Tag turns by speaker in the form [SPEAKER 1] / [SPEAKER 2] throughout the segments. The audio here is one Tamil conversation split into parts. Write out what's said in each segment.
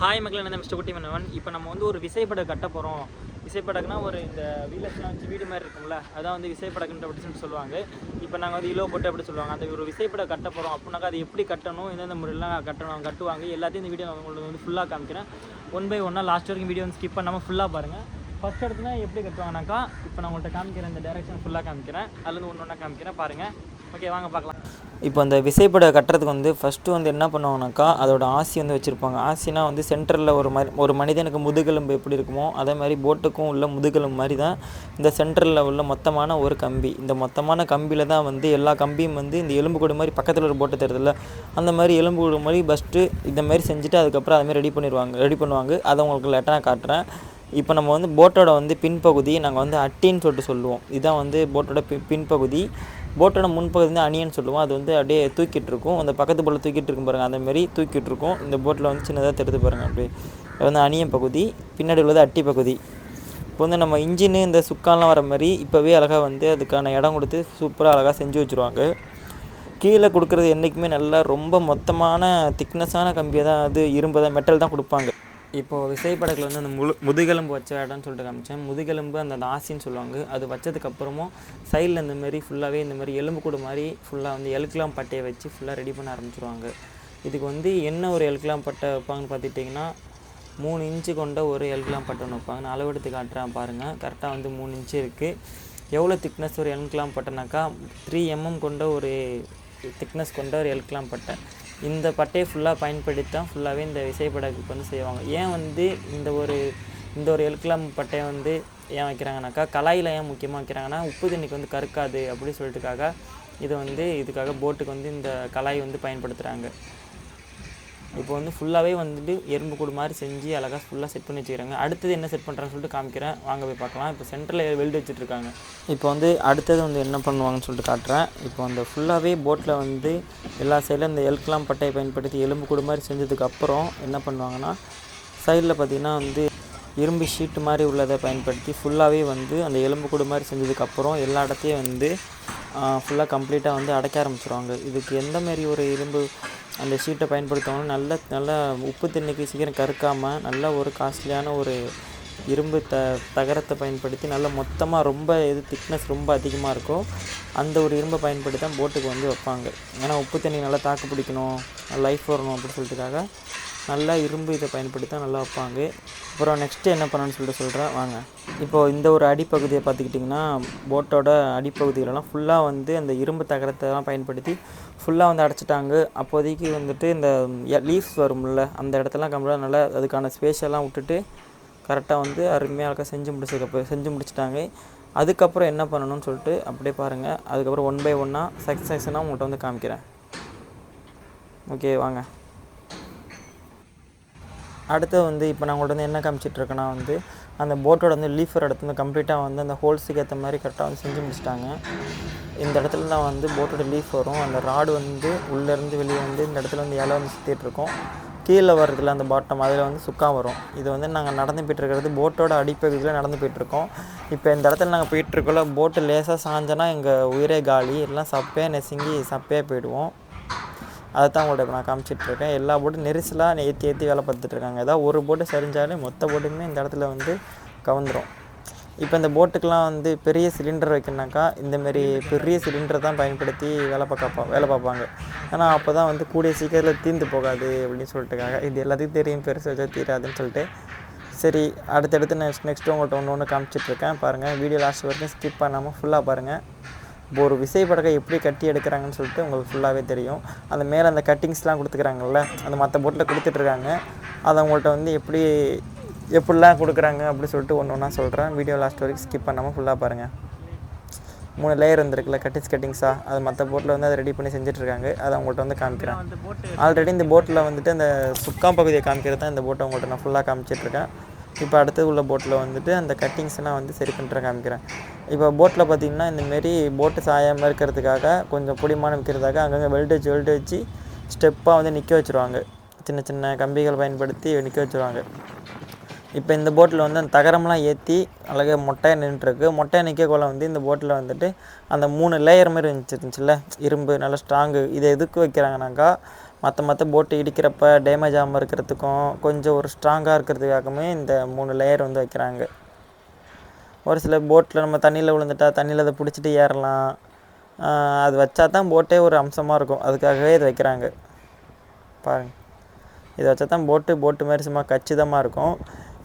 [SPEAKER 1] ஹாய் மக்கள் என்ன மிஸ்டர் குட்டி மன்னவன் இப்போ நம்ம வந்து ஒரு விசைப்படகு கட்ட போகிறோம் விசைப்படகுனா ஒரு இந்த வீலர்ஸ்லாம் வச்சு வீடு மாதிரி இருக்கும்ல அதான் வந்து விசைப்படகுன்ற அப்படின்னு சொல்லுவாங்க. இப்போ நாங்கள் வந்து இலோ போட்டு அப்படி சொல்லுவாங்க. அந்த ஒரு விசைப்பட கட்ட போகிறோம் அப்படின்னாக்கா அது எப்படி கட்டணும் எந்தெந்த முறையெல்லாம் கட்டணும் கட்டுவாங்க எல்லாத்தையும் இந்த வீடியோ உங்களுக்கு வந்து ஃபுல்லாக காமிக்கிறேன். ஒன் பை ஒன்னாக லாஸ்ட் வரைக்கும் வீடியோ வந்து ஸ்கிப் பண்ணாமல் ஃபுல்லாக பாருங்கள் ஃபஸ்ட் இடத்துல எப்படி கட்டுவாங்கனாக்கா இப்போ நான் உங்கள்கிட்ட காமிக்கிறேன் இந்த டேரக்ஷன் ஃபுல்லாக காமிக்கிறேன். அதுலேருந்து ஒன்று ஒன்றா காமிக்கிறேன். பாருங்கள் ஓகே வாங்க பார்க்கலாம். இப்போ அந்த விசைப்படை கட்டுறதுக்கு வந்து ஃபஸ்ட்டு வந்து என்ன பண்ணுவாங்கனாக்கா அதோட ஆசி வந்து வச்சுருப்பாங்க. ஆசினா வந்து சென்டரில் ஒரு மாதிரி ஒரு மனிதனுக்கு முதுகெலும்பு எப்படி இருக்குமோ அதே மாதிரி போட்டுக்கும் உள்ள முதுகெலும்பு மாதிரி தான் இந்த சென்டரில் உள்ள மொத்தமான ஒரு கம்பி. இந்த மொத்தமான கம்பியில் தான் வந்து எல்லா கம்பியும் வந்து இந்த எலும்பு கூடு மாதிரி பக்கத்தில் ஒரு போட்டு தருதில்ல. அந்த மாதிரி எலும்பு கூடு மாதிரி ஃபஸ்ட்டு இந்த மாதிரி செஞ்சுட்டு அதுக்கப்புறம் அதுமாதிரி ரெடி பண்ணிடுவாங்க ரெடி பண்ணுவாங்க. அதை உங்களுக்கு லெட்டராக காட்டுறேன். இப்போ நம்ம வந்து போட்டோட வந்து பின்பகுதி நாங்கள் வந்து அட்டின்னு சொல்லிட்டு சொல்லுவோம். இதுதான் வந்து போட்டோட பி பின்பகுதி. போட்டோட முன்பகுதி வந்து அணியன்னு சொல்லுவோம். அது வந்து அப்படியே தூக்கிட்டு இருக்கும் அந்த பக்கத்து போல் தூக்கிட்டு இருக்கும் பாருங்கள் அந்தமாரி தூக்கிட்டு இருக்கும் இந்த போட்டில் வந்து சின்னதாக தெரிந்து பாருங்கள் அப்படியே அது வந்து அணியன் பகுதி. பின்னாடி உள்ளது அட்டி பகுதி. இப்போ வந்து நம்ம இன்ஜினு இந்த சுக்கான்லாம் வர மாதிரி இப்போவே அழகாக வந்து அதுக்கான இடம் கொடுத்து சூப்பராக அழகாக செஞ்சு வச்சுருவாங்க. கீழே கொடுக்குறது என்றைக்குமே நல்லா ரொம்ப மொத்தமான திக்னஸான கம்பியை தான் அது இரும்பு தான். மெட்டல் தான் கொடுப்பாங்க. இப்போது விசைப்படகுல வந்து அந்த முழு முதுகெலும்பு வச்ச இடம்னு சொல்லிட்டு காமிச்சேன். முதுகெலும்பு அந்த நாசின்னு ஆசின்னு சொல்லுவாங்க. அது வச்சதுக்கப்புறமும் சைடில் இந்த மாதிரி ஃபுல்லாகவே இந்த மாதிரி எலும்பு கூடு மாதிரி ஃபுல்லாக வந்து எலுக்கெலாம் பட்டையை வச்சு ஃபுல்லாக ரெடி பண்ண ஆரம்பிச்சிருவாங்க. இதுக்கு வந்து என்ன ஒரு எலுக்கெலாம் பட்டை வைப்பாங்கன்னு பார்த்துட்டிங்கன்னா மூணு இன்ச்சு கொண்ட ஒரு எலுக்கெலாம் பட்டை ஒன்று வைப்பாங்க. நான் அளவெடுத்து காட்டுறேன் பாருங்கள் கரெக்டாக வந்து மூணு இன்ச்சு இருக்குது எவ்வளோ திக்னஸ் ஒரு எலுக்கெலாம் பட்டைனாக்கா த்ரீ எம்எம் கொண்ட ஒரு திக்னஸ் கொண்ட ஒரு எலுக்கெலாம் பட்டை இந்த பட்டையை ஃபுல்லாக பயன்படுத்தி தான் ஃபுல்லாகவே இந்த விசைப்படகுக்கு வந்து செய்வாங்க. ஏன் வந்து இந்த ஒரு இந்த ஒரு எலுக்கலாம் பட்டையை வந்து ஏன் வைக்கிறாங்கனாக்கா கலாயில் ஏன் முக்கியமாக வைக்கிறாங்கன்னா உப்பு தண்ணிக்கு வந்து கருக்காது அப்படின்னு சொல்லிட்டுக்காக இதை வந்து இதுக்காக போட்டுக்கு வந்து இந்த கலாய் வந்து பயன்படுத்துகிறாங்க இப்போ வந்து ஃபுல்லாகவே வந்துட்டு எறும்பு கூடு மாதிரி செஞ்சு அழகாக ஃபுல்லாக செட் பண்ணி வச்சுக்கிறாங்க. அடுத்தது என்ன செட் பண்ணுறாங்கன்னு சொல்லிட்டு காமிக்கிறேன். வாங்க போய் பார்க்கலாம். இப்போ சென்டரில் வெல்டு வச்சுட்ருக்காங்க. இப்போ வந்து அடுத்தது வந்து என்ன பண்ணுவாங்கன்னு சொல்லிட்டு காட்டுறேன். இப்போ அந்த ஃபுல்லாகவே போட்டில் வந்து எல்லா சைடில் இந்த எல்கலாம் பட்டையை பயன்படுத்தி எலும்பு கூடு மாதிரி செஞ்சதுக்கப்புறம் என்ன பண்ணுவாங்கன்னா சைடில் பார்த்திங்கன்னா வந்து இரும்பு ஷீட்டு மாதிரி உள்ளதை பயன்படுத்தி ஃபுல்லாகவே வந்து அந்த எலும்பு கூடு மாதிரி செஞ்சதுக்கப்புறம் எல்லா இடத்தையும் வந்து ஃபுல்லாக கம்ப்ளீட்டாக வந்து அடைக்க ஆரம்பிச்சிருவாங்க. இதுக்கு எந்த மாரி ஒரு இரும்பு அந்த ஷீட்டை பயன்படுத்தவங்க நல்ல நல்ல உப்பு தண்ணிக்கு சீக்கிரம் கருக்காமல் நல்ல ஒரு காஸ்ட்லியான ஒரு இரும்பு த தகரத்தை பயன்படுத்தி நல்ல மொத்தமாக ரொம்ப இது திக்னஸ் ரொம்ப அதிகமாக இருக்கோ அந்த ஒரு இரும்பை பயன்படுத்தி தான் போட்டுக்கு வந்து வைப்பாங்க. ஏன்னா உப்பு தண்ணி நல்லா தாக்கு பிடிக்கணும் லைஃப் வரணும் அப்படின்னு சொல்லிட்டுக்காக. நல்லா இரும்பு இதை பயன்படுத்தி தான் நல்லா வைப்பாங்க. அப்புறம் நெக்ஸ்ட்டு என்ன பண்ணணும்னு சொல்லிட்டு சொல்கிறேன் வாங்க. இப்போது இந்த ஒரு அடிப்பகுதியை பார்த்துக்கிட்டிங்கன்னா போட்டோட அடிப்பகுதிகளெல்லாம் ஃபுல்லாக வந்து அந்த இரும்பு தகரத்தெல்லாம் பயன்படுத்தி ஃபுல்லாக வந்து அடைச்சிட்டாங்க. அப்போதைக்கு வந்துட்டு இந்த லீவ்ஸ் வரும்ல அந்த இடத்தெல்லாம் கம்ப்ளீட்டாக நல்லா அதுக்கான ஸ்பேஸெல்லாம் விட்டுட்டு கரெக்டாக வந்து அருமையாக அழகாக செஞ்சு முடிச்சதுக்கு செஞ்சு முடிச்சிட்டாங்க. அதுக்கப்புறம் என்ன பண்ணணும்னு சொல்லிட்டு அப்படியே பாருங்கள் அதுக்கப்புறம் ஒன் பை ஒன்னாக செக்ஷன் செக்ஷனாக உங்கள்கிட்ட வந்து காமிக்கிறேன். ஓகே வாங்க. அடுத்து வந்து இப்போ நான் உங்கள்கிட்ட வந்து என்ன காமிச்சிட்ருக்கேன்னா வந்து அந்த போட்டோட வந்து லீஃபர் இடத்துல வந்து கம்ப்ளீட்டாக வந்து அந்த ஹோல்ஸுக்கு ஏற்ற மாதிரி கரெக்டாக வந்து செஞ்சு முடிச்சிட்டாங்க. இந்த இடத்துல தான் வந்து போட்டோட லீஃப் வரும். அந்த ராடு வந்து உள்ளேருந்து வெளியே வந்து இந்த இடத்துல வந்து இலை வந்து சுற்றிட்டுருக்கோம் கீழே வர்றதுல அந்த பாட்டம் அதில் வந்து சுக்கா வரும். இது வந்து நாங்கள் நடந்து போயிட்டுருக்கிறது போட்டோட அடிப்பகுதியில் நடந்து போயிட்டுருக்கோம் இப்போ இந்த இடத்துல நாங்கள் போயிட்டுருக்கோம்ல போட்டு லேசாக சாஞ்சோன்னா எங்கள் உயிரே காலி. எல்லாம் சப்பையாக நெசுங்கி சப்பையாக போயிடுவோம். அதை தான் உங்கள்கிட்ட இப்போ நான் காமிச்சிட்ருக்கேன். எல்லா போட்டும் நெரிசலாக ஏற்றி ஏற்றி வேலை பார்த்துட்ருக்காங்க. ஏதாவது ஒரு போட்டு சரிஞ்சாலே மொத்த போட்டுமே இந்த இடத்துல வந்து கவுந்துரும். இப்போ இந்த போட்டுக்கெலாம் வந்து பெரிய சிலிண்டர் வைக்கணுனாக்கா இந்தமாரி பெரிய சிலிண்டரை தான் பயன்படுத்தி வேலை பார்க்க வேலை பார்ப்பாங்க. ஆனால் அப்போ தான் வந்து கூடிய சீக்கிரத்தில் தீர்ந்து போகாது அப்படின்னு சொல்லிட்டுக்காக. இது எல்லாத்துக்கும் தெரியும் பெருசு வச்சா தீராதுன்னு சொல்லிட்டு. சரி அடுத்தடுத்து நெக்ஸ்ட் நெக்ஸ்ட்டு உங்கள்கிட்ட ஒன்று ஒன்று காமிச்சிட்ருக்கேன். பாருங்கள் வீடியோ லாஸ்ட் வரைக்கும் ஸ்கிப் பண்ணாமல் ஃபுல்லாக பாருங்கள் இப்போ ஒரு விசைப்படகை எப்படி கட்டி எடுக்கிறாங்கன்னு சொல்லிட்டு உங்களுக்கு ஃபுல்லாகவே தெரியும். அந்த மேலே அந்த கட்டிங்ஸ்லாம் கொடுத்துக்கிறாங்கல்ல அந்த மற்ற போட்டில் கொடுத்துட்ருக்காங்க. அதை அவங்கள்ட்ட வந்து எப்படி எப்படிலாம் கொடுக்குறாங்க அப்படின்னு சொல்லிட்டு ஒன்று ஒன்றா சொல்கிறேன் வீடியோ லாஸ்ட் வரைக்கும் ஸ்கிப் பண்ணாமல் ஃபுல்லாக பாருங்கள் மூணு லேயர் இருந்திருக்குல்ல கட்டிங்ஸ் கட்டிங்ஸாக அது மற்ற போட்டில் வந்து அதை ரெடி பண்ணி செஞ்சுட்ருக்காங்க. அதை அவங்கள்ட்ட வந்து காமிக்கிறேன். ஆல்ரெடி இந்த போட்டில் வந்துட்டு அந்த சுக்காம் பகுதியை காமிக்கிறது தான் இந்த போட்டை அவங்கள்ட்ட நான் ஃபுல்லாக காமிச்சிட்ருக்கேன். இப்போ அடுத்து உள்ள போட்டில் வந்துட்டு அந்த கட்டிங்ஸ்லாம் வந்து சரி பண்ணுற காமிக்கிறேன். இப்போ போட்டில் பார்த்திங்கன்னா இந்தமாரி போட்டு சாயாமல் இருக்கிறதுக்காக கொஞ்சம் பிடிமான வைக்கிறதுக்காக அங்கங்கே வெல்ட் வச்சு வெல்டு வச்சு ஸ்டெப்பாக வந்து நிற்க வச்சுருவாங்க. சின்ன சின்ன கம்பிகள் பயன்படுத்தி நிற்க வச்சுருவாங்க. இப்போ இந்த போட்டில் வந்து அந்த தகரம்லாம் ஏற்றி அழகாக மொட்டையாக நின்றுருக்கு மொட்டையாக நிற்கக்குள்ள வந்து இந்த போட்டில் வந்துட்டு அந்த மூணு லேயர் மாதிரி இருந்துச்சு இருந்துச்சுல்ல? இரும்பு நல்ல ஸ்ட்ராங்கு இதை எதுக்கு வைக்கிறாங்கனாக்கா
[SPEAKER 2] மற்ற மற்ற போட்டு இடிக்கிறப்ப டேமேஜ் ஆகாமல் இருக்கிறதுக்கும் கொஞ்சம் ஒரு ஸ்ட்ராங்காக இருக்கிறதுக்காகவுமே இந்த மூணு லேயர் வந்து வைக்கிறாங்க. ஒரு சில போட்டில் நம்ம தண்ணியில் விழுந்துட்டா தண்ணியில் அதை பிடிச்சிட்டு ஏறலாம். அது வச்சா தான் போட்டே ஒரு அம்சமாக இருக்கும். அதுக்காகவே இது வைக்கிறாங்க. பாருங்க. இதை வச்சா தான் போட்டு போட்டு மாதிரி சும்மா கச்சிதமாக இருக்கும்.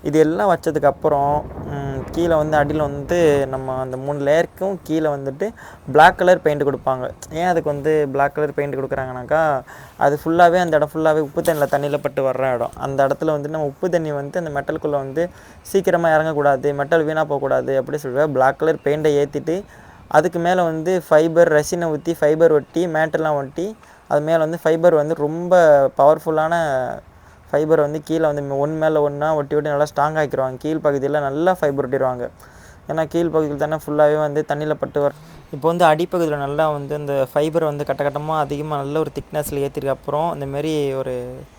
[SPEAKER 2] இது எல்லாம் வச்சதுக்கப்புறம் கீழே வந்து அடியில் வந்து நம்ம அந்த மூணு லேயருக்கும் கீழே வந்துட்டு பிளாக் கலர் பெயிண்ட் கொடுப்பாங்க. ஏன் அதுக்கு வந்து பிளாக் கலர் பெயிண்ட் கொடுக்குறாங்கனாக்கா அது ஃபுல்லாகவே அந்த இடம் ஃபுல்லாகவே உப்பு தண்ணியில் தண்ணியில் பட்டு வர்ற இடம். அந்த இடத்துல வந்து நம்ம உப்பு தண்ணி வந்து அந்த மெட்டலுக்குள்ளே வந்து சீக்கிரமாக இறங்கக்கூடாது மெட்டல் வீணாக போகக்கூடாது அப்படி சொல்லுவேன் பிளாக் கலர் பெயிண்டை ஏற்றிட்டு அதுக்கு மேலே வந்து ஃபைபர் ரசினை ஊற்றி ஃபைபர் ஒட்டி மேட்டெல்லாம் ஒட்டி அது மேலே வந்து ஃபைபர் வந்து ரொம்ப பவர்ஃபுல்லான ஃபைபர் வந்து கீழே வந்து ஒன் மேலே ஒன்றா ஒட்டி ஒட்டி நல்லா ஸ்ட்ராங் ஆக்கிடுவாங்க. கீழ் பகுதியில் நல்லா ஃபைபர் ஒட்டிடுவாங்க. ஏன்னா கீழ் பகுதியில் தானே ஃபுல்லாகவே வந்து தண்ணியில் பட்டு வர இப்போ வந்து அடிப்பகுதியில் நல்லா வந்து இந்த ஃபைபர் வந்து கட்டக்கட்டமாக அதிகமாக நல்ல ஒரு திக்னஸில் ஏற்றிருக்க அப்புறம் இந்தமாரி ஒரு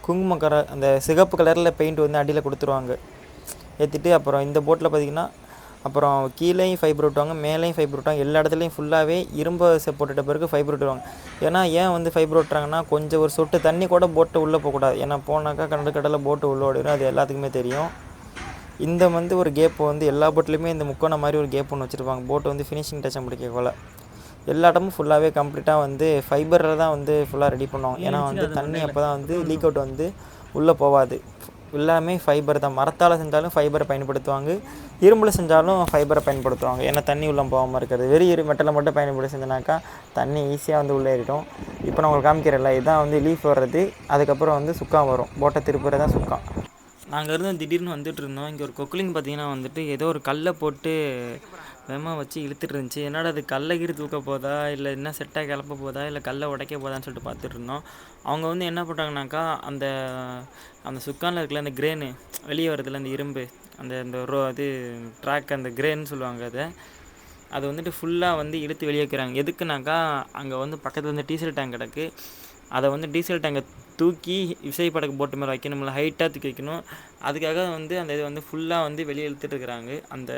[SPEAKER 2] குங்கும கர அந்த சிகப்பு கலரில் பெயிண்ட் வந்து அடியில் கொடுத்துருவாங்க. ஏற்றிட்டு அப்புறம் இந்த போட்டில் பார்த்தீங்கன்னா அப்புறம் கீழேயும் ஃபைபர் விட்டுவாங்க மேலேயும் ஃபைபர் விட்டுவாங்க எல்லா இடத்துலையும் ஃபுல்லாகவே இரும்பு போட்டுட்ட பிறகு ஃபைபர் விட்டுருவாங்க. ஏன்னா ஏன் வந்து ஃபைபர் விட்டுறாங்கன்னா கொஞ்சம் ஒரு சொட்டு தண்ணி கூட போட்டு உள்ளே போகக்கூடாது ஏன்னா போனாக்கா கண்டு கடலில் போட்டு உள்ளே ஓடிடும் அது எல்லாத்துக்குமே தெரியும். இந்த வந்து ஒரு கேப் வந்து எல்லா போட்லேயுமே இந்த முக்கோணம் மாதிரி ஒரு கேப் ஒன்று வச்சுருப்பாங்க. போட்டு வந்து ஃபினிஷிங் டச்சை முடிக்க போல். எல்லா இடமும் ஃபுல்லாகவே கம்ப்ளீட்டாக வந்து ஃபைபரில் தான் வந்து ஃபுல்லாக ரெடி பண்ணுவாங்க. ஏன்னா வந்து தண்ணி அப்போ தான் வந்து லீக் அவுட் வந்து உள்ளே போகாது. எல்லாமே ஃபைபர் தான். மரத்தால் செஞ்சாலும் ஃபைபரை பயன்படுத்துவாங்க. இரும்பில் செஞ்சாலும் ஃபைபரை பயன்படுத்துவாங்க. ஏன்னா தண்ணி உள்ளே போகாமல் இருக்கிறது. வெறும் இரு மெட்டலை மட்டும் பயன்படுத்தி செஞ்சனாக்கா தண்ணி ஈஸியாக வந்து உள்ளே ஏறிடும். இப்போ நான் உங்களுக்கு காமிக்கிறேன்ல இதுதான் வந்து லீஃப் வர்றது. அதுக்கப்புறம் வந்து சுக்கான் வரும். போட்டை திருப்புறது தான் சுக்கான்
[SPEAKER 1] நாங்கள் இருந்து திடீர்னு வந்துட்டு இருந்தோம். இங்கே ஒரு கொக்குலிங் பார்த்தீங்கன்னா வந்துட்டு ஏதோ ஒரு கல்லை போட்டு வேகமாக வச்சு இழுத்துட்டு இருந்துச்சு என்னடா அது கல்லை கீறு தூக்க போதா? இல்லை என்ன செட்டாக கிளப்ப போதா? இல்லை கல்லை உடைக்க போதான்னு சொல்லிட்டு பார்த்துட்டு இருந்தோம் அவங்க வந்து என்ன பண்ணுறாங்கனாக்கா அந்த அந்த சுக்கானில் இருக்கல அந்த கிரேனு வெளியே வரதுல அந்த இரும்பு அந்த அந்த ரோ இது ட்ராக் அந்த கிரேன்னு சொல்லுவாங்க அதை. அதை வந்துட்டு ஃபுல்லாக வந்து இழுத்து வெளியே வைக்கிறாங்க. எதுக்குனாக்கா அங்கே வந்து பக்கத்தில் வந்து டீசல் டேங்க் கிடக்கு. அதை வந்து டீசல் டேங்கை தூக்கி விசைப்படகு போட்டு மேலே வைக்கணும்ல ஹைட்டாக தூக்கி வைக்கணும். அதுக்காக வந்து அந்த இது வந்து ஃபுல்லாக வந்து வெளியே இழுத்துட்டு இருக்கிறாங்க. அந்த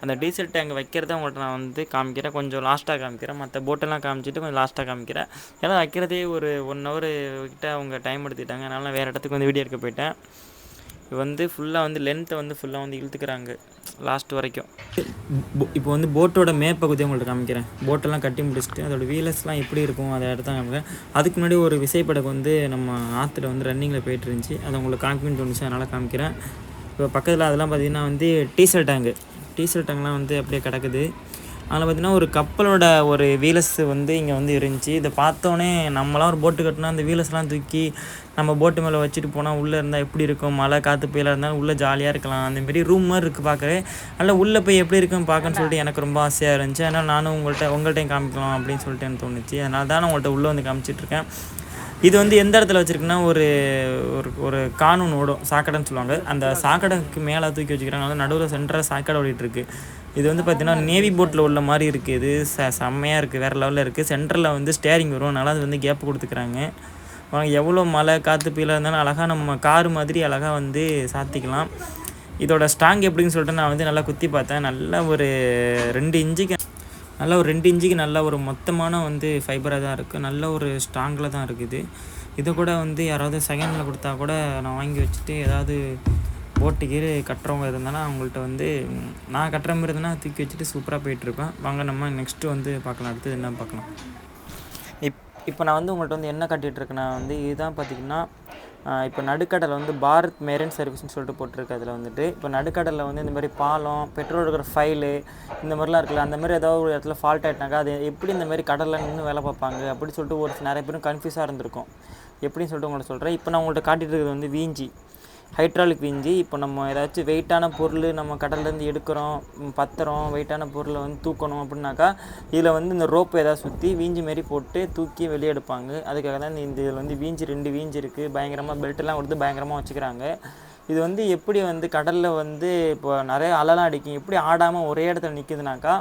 [SPEAKER 1] அந்த டீசல் டேங்க் வைக்கிறத உங்கள்கிட்ட நான் வந்து காமிக்கிறேன். கொஞ்சம் லாஸ்ட்டாக காமிக்கிறேன். மற்ற போட்டெல்லாம் காமிச்சிட்டு கொஞ்சம் லாஸ்ட்டாக காமிக்கிறேன். ஏன்னா வைக்கிறதே ஒரு ஒன் ஹவர் கிட்ட அவங்க டைம் எடுத்துக்கிட்டாங்க. அதனால நான் வேறு இடத்துக்கு வந்து வீடியோ எடுக்க போயிட்டேன். வந்து ஃபுல்லாக வந்து லென்த்தை வந்து ஃபுல்லாக வந்து இழுத்துக்கிறாங்க லாஸ்ட் வரைக்கும். இப்போ வந்து போட்டோட மேற்பகுதி உங்கள்கிட்ட காமிக்கிறேன். போட்டெல்லாம் கட்டி முடிச்சுட்டு அதோட வீலர்ஸ்லாம் எப்படி இருக்கும் அதை இடத்த காமிக்கிறேன். அதுக்கு முன்னாடி ஒரு விசைப்படகு வந்து நம்ம ஆற்றுல வந்து ரன்னிங்கில் போயிட்டு இருந்துச்சு. அதை உங்களுக்கு காமிக்கணும்னு தோணுச்சு அதனால் காமிக்கிறேன். இப்போ பக்கத்தில் அதெல்லாம் பார்த்தீங்கன்னா வந்து டீசல் டேங்கு டீசல் டேங்க்லாம் வந்து அப்படியே கிடக்குது. அதில் பார்த்தீங்கன்னா ஒரு கப்பலோட ஒரு வீலஸ் வந்து இங்கே வந்து இருந்துச்சு. இதை பார்த்தோன்னே நம்மளாம் ஒரு போட்டு கட்டினா அந்த வீலஸ்லாம் தூக்கி நம்ம போட்டு மேலே வச்சுட்டு போனால் உள்ளே இருந்தால் எப்படி இருக்கும்? மழை காற்று புயலாக இருந்தாலும் உள்ளே ஜாலியாக இருக்கலாம். அந்தமாரி ரூம் மாதிரி இருக்குது பார்க்கவே. அதில் உள்ளே போய் எப்படி இருக்குன்னு பார்க்கன்னு சொல்லிட்டு எனக்கு ரொம்ப ஆசையாக இருந்துச்சு. அதனால் நானும் உங்கள்கிட்ட உங்கள்கிட்டையும் காமிக்கலாம் அப்படின்னு சொல்லிட்டு எனக்கு தோணுச்சு. அதனால தான் நான் உங்கள்கிட்ட உள்ளே வந்து காமிச்சிட்ருக்கேன் இது வந்து எந்த இடத்துல வச்சுருக்குன்னா ஒரு ஒரு ஒரு கானூன் ஓடும் சாக்கடைன்னு சொல்லுவாங்க. அந்த சாக்கடைக்கு மேலே தூக்கி வச்சுக்கிறாங்க. நடுவில் சென்டராக சாக்கடை ஓடிட்டுருக்கு இது வந்து பார்த்தீங்கன்னா நேவி போட்டில் உள்ள மாதிரி இருக்குது இது ச செம்மையாக இருக்குது வேறு லெவலில் இருக்குது சென்டரில் வந்து ஸ்டேரிங் வரும். அதனால் அது வந்து கேப் கொடுத்துக்கிறாங்க. எவ்வளோ மழை காற்று புயலாக இருந்தாலும் அழகாக நம்ம கார் மாதிரி அழகாக வந்து சாத்திக்கலாம். இதோட ஸ்ட்ராங் எப்படின்னு சொல்லிட்டு நான் வந்து நல்லா குத்தி பார்த்தேன். நல்ல ஒரு ரெண்டு இன்ச்சுக்கு நல்ல ஒரு ரெண்டு இன்ச்சுக்கு நல்ல ஒரு மொத்தமான வந்து ஃபைபராக தான் இருக்குது நல்ல ஒரு ஸ்ட்ராங்கில் தான் இருக்குது. இதை கூட வந்து யாராவது செகண்டில் கொடுத்தா கூட நான் வாங்கி வச்சுட்டு ஏதாவது போட்டு கீறு கட்டுறவங்க இருந்தானா அவங்கள்ட்ட வந்து நான் கட்டுற மாதிரி இருந்தேன்னா தூக்கி வச்சுட்டு சூப்பராக போயிட்டுருப்பேன். வாங்க நம்ம நெக்ஸ்ட்டு வந்து பார்க்கலாம். அடுத்தது என்ன பார்க்கலாம்? இப் இப்போ நான் வந்து உங்கள்கிட்ட வந்து என்ன காட்டிகிட்டுருக்கேன்னா வந்து இதுதான் பார்த்தீங்கன்னா இப்போ நடுக்கடலில் வந்து பாரத் மேரன் சர்வீஸ்னு சொல்லிட்டு போட்டிருக்கு அதில் வந்துட்டு. இப்போ நடுக்கடலில் வந்து இந்த மாதிரி பாலம் பெட்ரோல் இருக்கிற ஃபைலு இந்த மாதிரிலாம் இருக்குல்ல அந்த மாதிரி ஏதாவது ஒரு இடத்துல ஃபால்ட் ஆகிட்டாங்க அது எப்படி இந்த மாதிரி கடலில் நின்று வேலை பார்ப்பாங்க அப்படின்னு சொல்லிட்டு ஒரு நிறைய பேரும் கன்ஃபியூஸாக இருந்திருக்கும். எப்படின்னு சொல்லிட்டு உங்கள்ட்ட சொல்கிறேன் இப்போ நான் உங்கள்கிட்ட காட்டிட்டு இருக்கிறது வந்து வீஞ்சி. ஹைட்ராலிக் விஞ்சி இப்போ நம்ம ஏதாச்சும் வெயிட்டான பொருள் நம்ம கடல்லேருந்து எடுக்கிறோம் பத்திரம் வெயிட்டான பொருளை வந்து தூக்கணும் அப்படின்னாக்கா இதில் வந்து இந்த ரோப் ஏதாவது சுற்றி வீஞ்சி மாரி போட்டு தூக்கி வெளியே எடுப்பாங்க. அதுக்காக தான் இந்த இதில் வந்து வீஞ்சி ரெண்டு வீஞ்சி இருக்குது பயங்கரமாக பெல்ட்டெல்லாம் கொடுத்து பயங்கரமாக வச்சுக்கிறாங்க. இது வந்து எப்படி வந்து கடலில் வந்து இப்போ நிறைய அலைலாம் அடிக்கும் எப்படி ஆடாமல் ஒரே இடத்துல நிற்குதுனாக்கா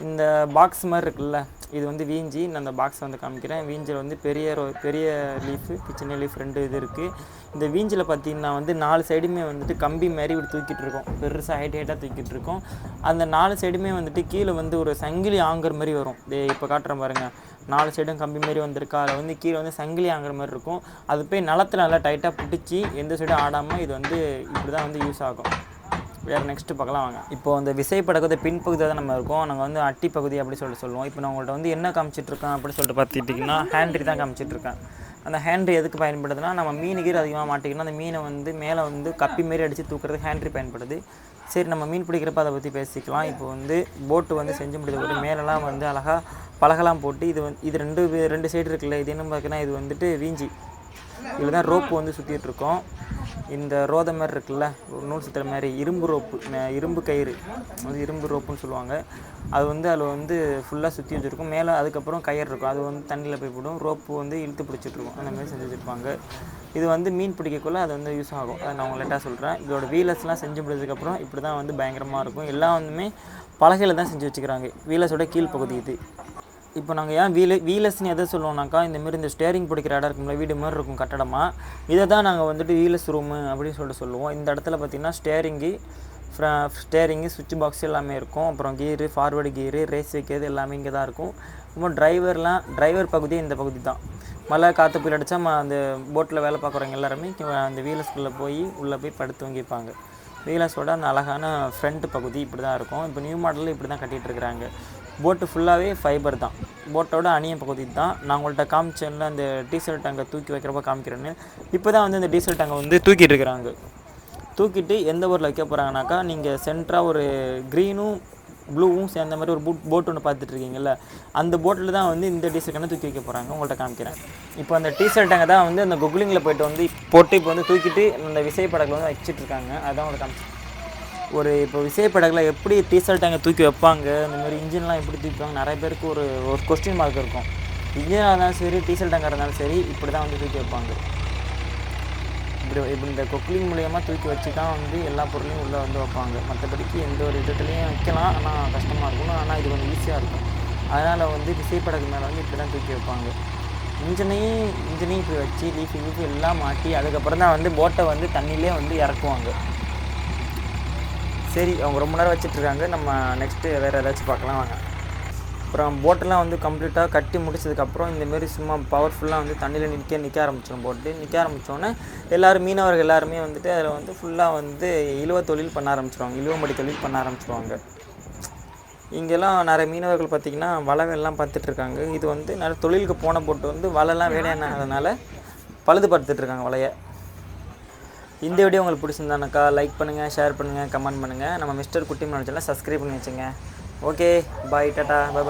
[SPEAKER 1] இந்த பாக்ஸ் மாதிரி இருக்குல்ல இது வந்து வீஞ்சி. நான் அந்த பாக்ஸை வந்து காமிக்கிறேன். வீஞ்சில் வந்து பெரிய ரோ- பெரிய லீஃபு சின்ன லீஃப் ரெண்டு இது இருக்குது இந்த வீஞ்சில் பார்த்தீங்கன்னா வந்து நாலு சைடுமே வந்துட்டு கம்பி மாதிரி இப்படி தூக்கிட்டு இருக்கோம். பெருசாக ஹைட் ஹைட்டாக தூக்கிட்டு இருக்கோம். அந்த நாலு சைடுமே வந்துட்டு கீழே வந்து ஒரு சங்கிலி ஆங்கர் மாதிரி வரும். இப்போ காட்டுறேன் பாருங்கள் நாலு சைடும் கம்பி மாரி வந்திருக்கா. அதில் வந்து கீழே வந்து சங்கிலி ஆங்குற மாதிரி இருக்கும். அது போய் நிலத்தில் நல்லா டைட்டாக பிடிச்சி எந்த சைடும் ஆடாமல் இது வந்து இப்படி தான் வந்து யூஸ் ஆகும். வேறு நெக்ஸ்ட்டு பார்க்கலாம் வாங்க. இப்போ அந்த விசைப்படகு பின்பகுதியாக தான் நம்ம இருக்கோம். நாங்கள் வந்து அட்டி பகுதி அப்படி சொல்லிட்டு சொல்லுவோம். இப்போ நான் உங்கள்கிட்ட வந்து என்ன காமிச்சிட்ருக்கேன் அப்படின்னு சொல்லிட்டு பார்த்துட்டிங்கன்னா ஹேண்ட்ரி தான் காமிச்சிட்ருக்கேன் அந்த ஹேண்ட்ரி எதுக்கு பயன்படுதுன்னா நம்ம மீன் கீரை அதிகமாக மாட்டிக்கணும் அந்த மீனை வந்து மேலே வந்து கப்பி மாரி அடித்து தூக்குறதுக்கு ஹேண்ட்ரி பயன்படுது. சரி நம்ம மீன் பிடிக்கிறப்ப அதை பற்றி பேசிக்கலாம். இப்போ வந்து போட்டு வந்து செஞ்சு முடிச்ச மேலெலாம் வந்து அழகாக பலகெல்லாம் போட்டு இது வந்து இது ரெண்டு ரெண்டு சைடு இருக்குல்ல இது என்ன பார்த்தீங்கன்னா இது வந்துட்டு வீஞ்சி. இதில் தான் ரோப்பு வந்து சுற்றிட்டு இருக்கோம். இந்த ரோத மாதிரி இருக்குல்ல ஒரு நூல் சுற்றுற மாதிரி இரும்பு ரோப்பு இரும்பு கயிறு அது இரும்பு ரோப்புன்னு சொல்லுவாங்க. அது வந்து அதில் வந்து ஃபுல்லாக சுற்றி வச்சுருக்கும். மேலே அதுக்கப்புறம் கயிறு இருக்கும். அது வந்து தண்ணியில் போய் போடும். ரோப்பு வந்து இழுத்து பிடிச்சிட்ருக்கும் அந்த மாதிரி செஞ்சு வச்சுருப்பாங்க. இது வந்து மீன் பிடிக்கக்குள்ளே அது வந்து யூஸ் ஆகும். அதை நான் லேட்டாக சொல்கிறேன் இதோட வீலர்ஸ்லாம் செஞ்சு முடிச்சதுக்கப்புறம் இப்படி தான் வந்து பயங்கரமாக இருக்கும். எல்லாம் வந்துமே பலகையில் தான் செஞ்சு வச்சுக்கிறாங்க. வீலர்ஸோட கீழ்ப்பகுதி இது. இப்போ நாங்கள் ஏன் வீல வீலஸ்னு எதை சொல்லுவோம்னாக்கா இந்தமாரி இந்த ஸ்டேரிங் பிடிக்கிற இடம் இருக்கும்ல வீடு மாதிரி இருக்கும் கட்டடமாக இதை தான் நாங்கள் வந்துட்டு வீலஸ் ரூமு அப்படின்னு சொல்லிட்டு சொல்லுவோம். இந்த இடத்துல பார்த்திங்கன்னா ஸ்டேரிங்கு ஸ்டேரிங்கு சுவிட்ச் பாக்ஸ் எல்லாமே இருக்கும். அப்புறம் கீரு ஃபார்வேர்டு கீரு ரேஸ் வைக்கிறது எல்லாமே இங்கே தான் இருக்கும். அப்புறம் டிரைவர்லாம் டிரைவர் பகுதி இந்த பகுதி தான். மழை காற்று புயல் அடித்தா அந்த போட்டில் வேலை பார்க்குறவங்க எல்லாருமே அந்த வீலஸ்குள்ளே போய் உள்ளே போய் படுத்து தூங்கிப்பாங்க. வீலஸோட அந்த அழகான ஃப்ரண்ட் பகுதி இப்படி தான் இருக்கும். இப்போ நியூ மாடலில் இப்படி தான் கட்டிகிட்டு இருக்கிறாங்க. போட்டு ஃபுல்லாகவே ஃபைபர் தான். போட்டோட அணிய பகுதி தான். நான் உங்கள்கிட்ட காமிச்சேன்ல அந்த டீசல் டேங்கை தூக்கி வைக்கிறப்ப காமிக்கிறேன்னு. இப்போ தான் வந்து இந்த டீசல் டேங்கை வந்து தூக்கிட்டு இருக்கிறாங்க. தூக்கிட்டு எந்த ஊரில் வைக்க போகிறாங்கனாக்கா நீங்கள் சென்டராக ஒரு க்ரீனும் ப்ளூவும் சேர்ந்த மாதிரி ஒரு போட் போட் ஒன்று பார்த்துட்ருக்கீங்கல்ல அந்த போட்டில் தான் வந்து இந்த டீசல் டேங்கை தூக்கி வைக்க போகிறாங்க உங்கள்கிட்ட காமிக்கிறேன். இப்போ அந்த டீசல் டேங்கை தான் வந்து அந்த குக்லிங்கில் போய்ட்டு வந்து போட்டு இப்போ வந்து தூக்கிட்டு அந்த விசைப்படகுல வந்து வச்சிட்டு இருக்காங்க அதான் உங்களுக்கு காமிச்சு ஒரு இப்போ விசைப்படகுல எப்படி டீசல் டேங்கை தூக்கி வைப்பாங்க? இந்த மாதிரி இன்ஜின்லாம் எப்படி தூக்கி வைப்பாங்க? நிறைய பேருக்கு ஒரு ஒரு கொஸ்டின் மார்க் இருக்கும். இன்ஜினாக இருந்தாலும் சரி டீசல் டேங்காக இருந்தாலும் சரி இப்படி தான் வந்து தூக்கி வைப்பாங்க. இப்படி இப்படி இந்த கொக்லிங் மூலயமா தூக்கி வச்சு தான் வந்து எல்லா பொருளையும் உள்ளே வந்து வைப்பாங்க. மற்றபடிக்கு எந்த ஒரு விதத்துலையும் வைக்கலாம். ஆனால் கஷ்டமாக இருக்கும் ஆனால் இது கொஞ்சம் ஈஸியாக இருக்கும். அதனால் வந்து விசைப்படகு மேலே வந்து இப்படி தான் தூக்கி வைப்பாங்க. இன்ஜினையும் இன்ஜினையும் இப்படி வச்சு லீஃபி லீஃபி எல்லாம் மாட்டி அதுக்கப்புறம் தான் வந்து போட்டை வந்து தண்ணியிலே வந்து இறக்குவாங்க. சரி அவங்க ரொம்ப நேரம் வச்சிட்ருக்காங்க. நம்ம நெக்ஸ்ட்டு வேறு ஏதாச்சும் பார்க்கலாம் வாங்க. அப்புறம் போட்டெல்லாம் வந்து கம்ப்ளீட்டாக கட்டி முடிச்சதுக்கப்புறம் இந்தமாரி சும்மா பவர்ஃபுல்லாக வந்து தண்ணியில் நிற்க நிற்க ஆரம்பிச்சிடும் போட்டு. நிற்க ஆரம்பித்தோன்னே எல்லோரும் மீனவர்கள் எல்லாருமே வந்துட்டு அதில் வந்து ஃபுல்லாக வந்து இழுவ தொழில் பண்ண ஆரம்பிச்சிருவாங்க. இழுவமடி தொழில் பண்ண ஆரம்பிச்சிருவாங்க. இங்கெல்லாம் நிறைய மீனவர்கள் பார்த்திங்கன்னா வலை பார்த்துட்ருக்காங்க. இது வந்து நிறைய தொழிலுக்கு போன போட்டு வந்து வலைலாம் வேலையானதுனால பழுதுபடுத்திட்டு இருக்காங்க வலையை. இந்த வீடியோ உங்களுக்கு பிடிச்சிருந்தானாக்கா லைக் பண்ணுங்கள் ஷேர் பண்ணுங்கள் கமெண்ட் பண்ணுங்கள் நம்ம மிஸ்டர் குட்டி மனோஜெல்லாம் சப்ஸ்கிரைப் பண்ணி வச்சுங்க. ஓகே பாய் டாட்டா பாய்